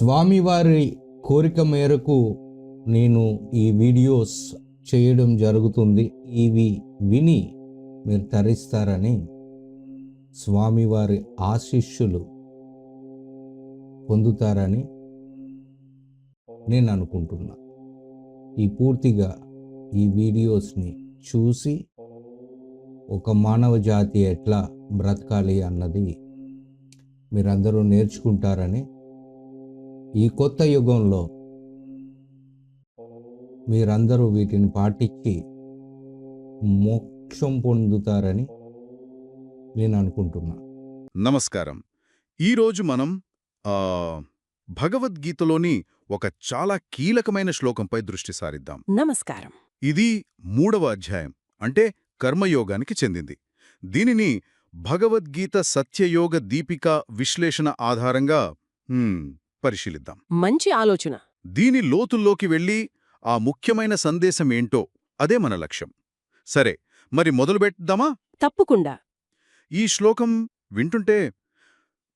స్వామివారి కోరిక మేరకు నేను ఈ వీడియోస్ చేయడం జరుగుతుంది. ఇవి విని మీరు తరిస్తారని స్వామివారి ఆశిష్యులు పొందుతారని నేను అనుకుంటున్నా. ఈ పూర్తిగా ఈ వీడియోస్ని చూసి ఒక మానవ జాతి ఎట్లా బ్రతకాలి అన్నది మీరందరూ నేర్చుకుంటారని ఈ కొత్త యుగంలో మీరందరూ వీటిని పాటించి మోక్షం పొందుతారని నేను అనుకుంటున్నా. నమస్కారం. ఈరోజు మనం భగవద్గీతలోని ఒక చాలా కీలకమైన శ్లోకంపై దృష్టి సారిద్దాం. నమస్కారం. ఇది మూడవ అధ్యాయం అంటే కర్మయోగానికి చెందింది. దీనిని భగవద్గీత సత్యయోగ దీపిక విశ్లేషణ ఆధారంగా హ్మ్, పరిశీలిద్దాం. మంచి ఆలోచన. దీని లోతుల్లోకి వెళ్ళి ఆ ముఖ్యమైన సందేశమేంటో అదే మన లక్ష్యం. సరే మరి మొదలుపెట్దామా తప్పకుండా. ఈ శ్లోకం వింటుంటే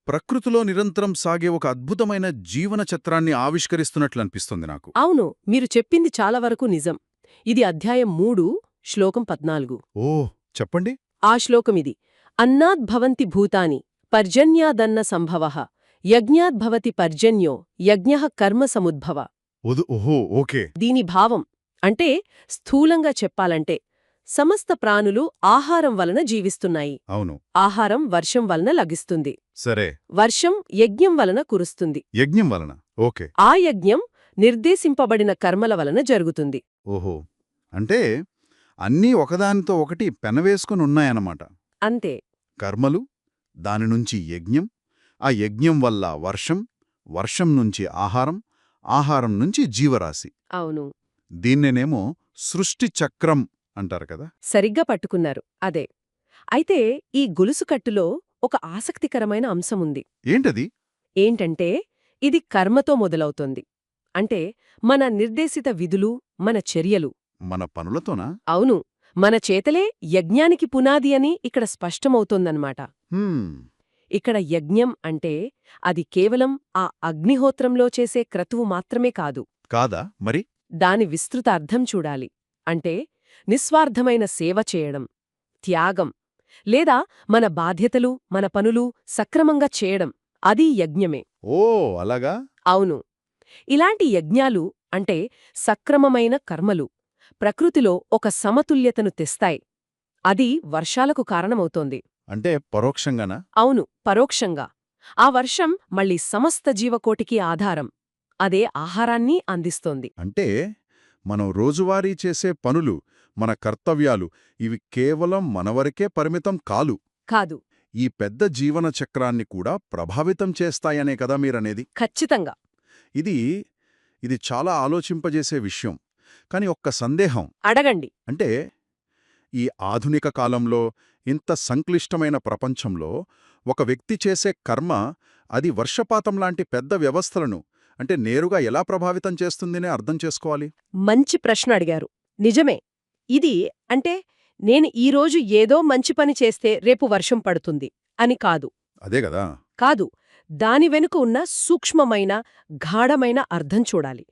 ప్రకృతిలో నిరంతరం సాగే ఒక అద్భుతమైన జీవన చక్రాన్ని ఆవిష్కరిస్తున్నట్లు అనిపిస్తుంది నాకు. అవును మీరు చెప్పింది చాలా వరకు నిజం. ఇది అధ్యాయం మూడు శ్లోకం పద్నాలుగు. ఓ చెప్పండి. ఆ శ్లోకమిది. అన్నాద్భవంతి భూతాని పర్జన్యాదన్న సంభవ. యజ్ఞాద్భవతి పర్జన్యో యజ్ఞ కర్మ సముద్భవ. ఓహో ఓకే. దీని భావం అంటే స్థూలంగా చెప్పాలంటే సమస్త ప్రాణులు ఆహారం వలన జీవిస్తున్నాయి. అవును. ఆహారం వర్షం వలన లభిస్తుంది. సరే. వర్షం యజ్ఞం వలన కురుస్తుంది. యజ్ఞం వలన ఓకే. ఆ యజ్ఞం నిర్దేశింపబడిన కర్మల వలన జరుగుతుంది. ఓహో. అంటే అన్నీ ఒకదానితో ఒకటి పెనవేసుకుని ఉన్నాయన్నమాట. అంతే. కర్మలు దాని నుంచి యజ్ఞం ఆ యజ్ఞం వల్ల వర్షం వర్షం నుంచి ఆహారం ఆహారం నుంచి జీవరాశి. అవును. దీన్నేనేమో సృష్టి చక్రం అంటారు కదా? సరిగ్గా పట్టుకున్నారు. అదే. అయితే ఈ గొలుసుకట్టులో ఒక ఆసక్తికరమైన అంశముంది ఏంటది? ఏంటంటే ఇది కర్మతో మొదలవుతోంది. అంటే మన నిర్దేశిత విధులు మన చర్యలు. మన పనులతోనా? అవును. మన చేతలే యజ్ఞానికి పునాది అని ఇక్కడ స్పష్టమవుతోందన్నమాట. ఇక్కడ యజ్ఞం అంటే అది కేవలం ఆ అగ్నిహోత్రంలో చేసే క్రతువు మాత్రమే కాదు. కాదా? మరి? దాని విస్తృత అర్థం చూడాలి. అంటే నిస్వార్థమైన సేవ చేయడం త్యాగం లేదా మన బాధ్యతలు మన పనులు సక్రమంగా చేయడం అది యజ్ఞమే. ఓ అలాగా? అవును. ఇలాంటి యజ్ఞాలు అంటే సక్రమమైన కర్మలు ప్రకృతిలో ఒక సమతుల్యతను తెస్తాయి. అది వర్షాలకు కారణమవుతోంది. అంటే పరోక్షంగానా? అవును పరోక్షంగా. ఆ వర్షం మళ్ళీ సమస్త జీవకోటికి ఆధారం. అదే ఆహారాన్ని అందిస్తోంది. అంటే మనం రోజువారీ చేసే పనులు మన కర్తవ్యాలు ఇవి కేవలం మనవరకే పరిమితం కాలు. కాదు. ఈ పెద్ద జీవన చక్రాన్ని కూడా ప్రభావితం చేస్తాయనే కదా మీరనేది? ఖచ్చితంగా. ఇది ఇది చాలా ఆలోచింపజేసే విషయం. కాని ఒక్క సందేహం. అడగండి. అంటే ఈ ఆధునిక కాలంలో ఇంత సంక్లిష్టమైన ప్రపంచంలో ఒక వ్యక్తి చేసే కర్మ అది వర్షపాతం లాంటి పెద్ద వ్యవస్థలను అంటే నేరుగా ఎలా ప్రభావితం చేస్తుందనే అర్థం చేసుకోవాలి? మంచి ప్రశ్న అడిగారు. నిజమే. ఇది అంటే నేను ఈరోజు ఏదో మంచి పని చేస్తే రేపు వర్షం పడుతుంది అని కాదు. అదే కదా. కాదు. దాని వెనుక ఉన్న సూక్ష్మమైన గాఢమైన అర్థం చూడాలి.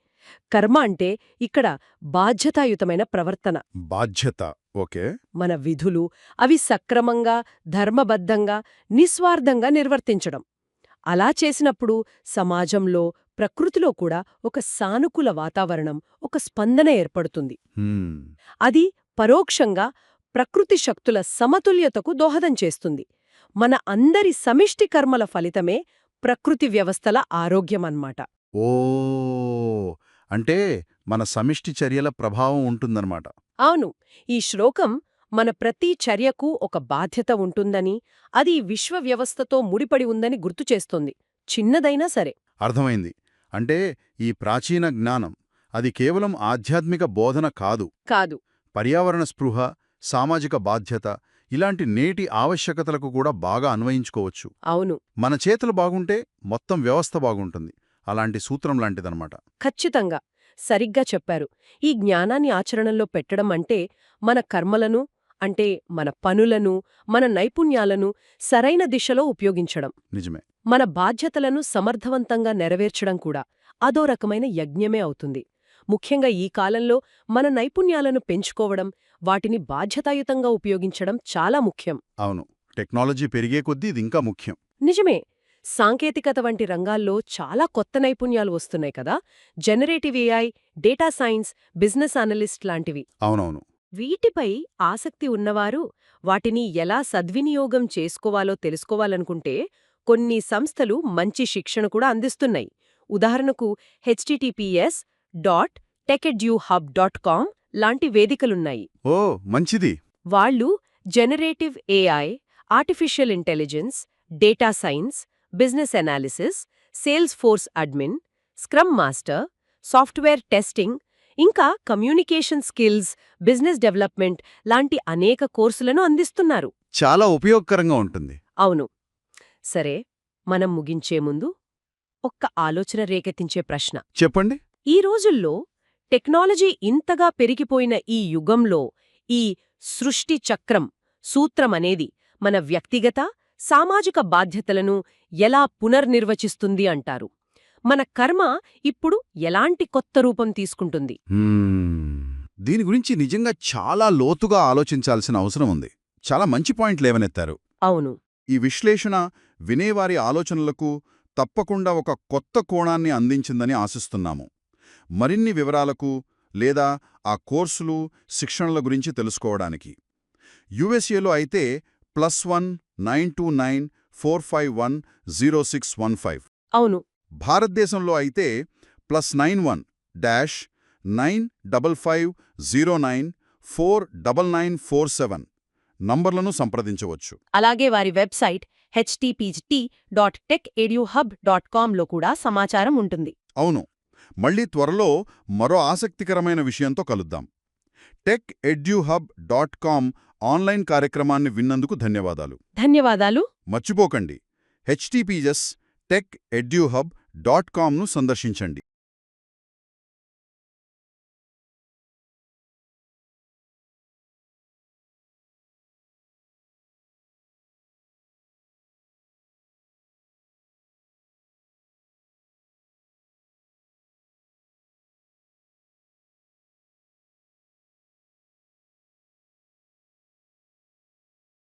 కర్మ అంటే ఇక్కడ బాధ్యతాయుతమైన ప్రవర్తన. బాధ్యత. ఓకే. మన విధులు అవి సక్రమంగా ధర్మబద్ధంగా నిస్వార్థంగా నిర్వర్తించడం. అలా చేసినప్పుడు సమాజంలో ప్రకృతిలో కూడా ఒక సానుకూల వాతావరణం ఒక స్పందన ఏర్పడుతుంది. అది పరోక్షంగా ప్రకృతి శక్తుల సమతుల్యతకు దోహదం చేస్తుంది. మన అందరి సమిష్టి కర్మల ఫలితమే ప్రకృతి వ్యవస్థల ఆరోగ్యమన్నమాట ఓ! అంటే మన సమిష్టి చర్యల ప్రభావం ఉంటుందన్నమాట. అవును. ఈ శ్లోకం మన ప్రతి చర్యకు ఒక బాధ్యత ఉంటుందని అది విశ్వ వ్యవస్థతో ముడిపడి ఉందని గుర్తుచేస్తోంది చిన్నదైనా సరే. అర్థమైంది. అంటే ఈ ప్రాచీన జ్ఞానం అది కేవలం ఆధ్యాత్మిక బోధన కాదు. కాదు. పర్యావరణ స్పృహ సామాజిక బాధ్యత ఇలాంటి నేటి ఆవశ్యకతలకు కూడా బాగా అన్వయించుకోవచ్చు. అవును. మన చేతులు బాగుంటే మొత్తం వ్యవస్థ బాగుంటుంది. అలాంటి సూత్రం లాంటిదన్నమాట. ఖచ్చితంగా. సరిగ్గా చెప్పారు. ఈ జ్ఞానాన్ని ఆచరణలో పెట్టడం అంటే మన కర్మలను అంటే మన పనులను మన నైపుణ్యాలను సరైన దిశలో ఉపయోగించడం. నిజమే. మన బాధ్యతలను సమర్థవంతంగా నెరవేర్చడం కూడా అదో రకమైన యజ్ఞమే అవుతుంది. ముఖ్యంగా ఈ కాలంలో మన నైపుణ్యాలను పెంచుకోవడం వాటిని బాధ్యతాయుతంగా ఉపయోగించడం చాలా ముఖ్యం. అవును. టెక్నాలజీ పెరిగే కొద్దీ ఇది ఇంకా ముఖ్యం. నిజమే. సాంకేతికత వంటి రంగాల్లో చాలా కొత్త నైపుణ్యాలు వస్తున్నాయి కదా. Generative AI data science business analyst లాంటివి. అవునవును. వీటిపై ఆసక్తి ఉన్నవారు వాటిని ఎలా సద్వినియోగం చేసుకోవాలో తెలుసుకోవాలనుకుంటే కొన్ని సంస్థలు మంచి శిక్షణ కూడా అందిస్తున్నాయి. ఉదాహరణకు HTTPS dot techeduhub dot com లాంటి వేదికలున్నాయి. ఓ మంచిది. వాళ్ళు generative AI artificial intelligence data science business analysis Salesforce admin scrum master software testing ఇంకా కమ్యూనికేషన్ స్కిల్స్ బిజినెస్ డెవలప్మెంట్ లాంటి అనేక కోర్సులను అందిస్తున్నారు. చాలా ఉపయోగకరంగా ఉంటుంది. అవును. సరే మనం ముగించే ముందు ఒక్క ఆలోచన రేకెత్తించే ప్రశ్న. చెప్పండి. ఈ రోజుల్లో టెక్నాలజీ ఇంతగా పెరిగిపోయిన ఈ యుగంలో ఈ సృష్టి చక్రం సూత్రమనేది మన వ్యక్తిగత సామాజిక బాధ్యతలను ఎలా పునర్నిర్వచిస్తుంది అంటారు. మన కర్మ ఇప్పుడు ఎలాంటి కొత్త రూపం తీసుకుంటుంది. దీని గురించి నిజంగా చాలా లోతుగా ఆలోచించాల్సిన అవసరం ఉంది. చాలా మంచి పాయింట్ లేవనెత్తారు అవును. ఈ విశ్లేషణ వినేవారి ఆలోచనలకు తప్పకుండా ఒక కొత్త కోణాన్ని అందించిందని ఆశిస్తున్నాము. మరిన్ని వివరాలకు లేదా ఆ కోర్సులు శిక్షణల గురించి తెలుసుకోవడానికి. యుఎస్ఏలో అయితే plus one nine two nine four five one zero six one five. అవును. భారతదేశంలో అయితే plus nine one dash nine double five zero nine four double nine four seven నంబర్లను సంప్రదించవచ్చు. అలాగే వారి వెబ్సైట్ హెచ్టిపిజిటి డాట్ టెక్ ఎడ్యూహబ్ డాట్ కామ్లో కూడా సమాచారం ఉంటుంది. అవును. మళ్ళీ త్వరలో మరో ఆసక్తికరమైన విషయంతో కలుద్దాం. Tech EduHub dot com online కార్యక్రమాన్ని విన్నందుకు ధన్యవాదాలు. ధన్యవాదాలు. మర్చిపోకండి. హెచ్టిపిఎస్ టెక్ ఎడ్యూహబ్ డాట్ కామ్ను సందర్శించండి.